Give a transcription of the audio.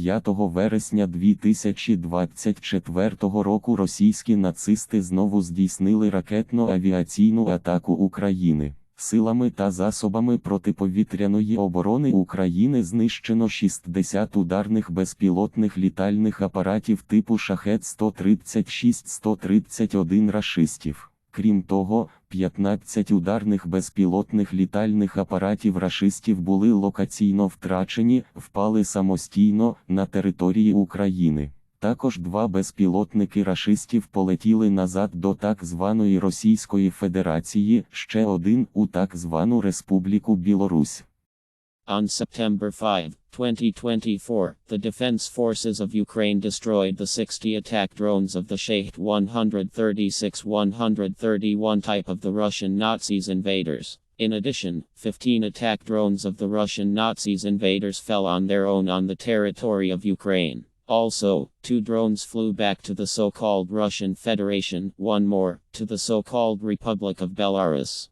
5 вересня 2024 року російські нацисти знову здійснили ракетно-авіаційну атаку України. Силами та засобами протиповітряної оборони України знищено 60 ударних безпілотних літальних апаратів типу Шахет 136-131 рашистів. Крім того, 15 ударних безпілотних літальних апаратів рашистів були локаційно втрачені, впали самостійно на території України. Також два безпілотники рашистів полетіли назад до так званої Російської Федерації, ще один у так звану Республіку Білорусь. On September 5, 2024, the Defense Forces of Ukraine destroyed the 60 attack drones of the Shahed 136 131 type of the Russian Nazis invaders. In addition, 15 attack drones of the Russian Nazis invaders fell on their own on the territory of Ukraine. Also, two drones flew back to the so called Russian Federation, one more, to the so called Republic of Belarus.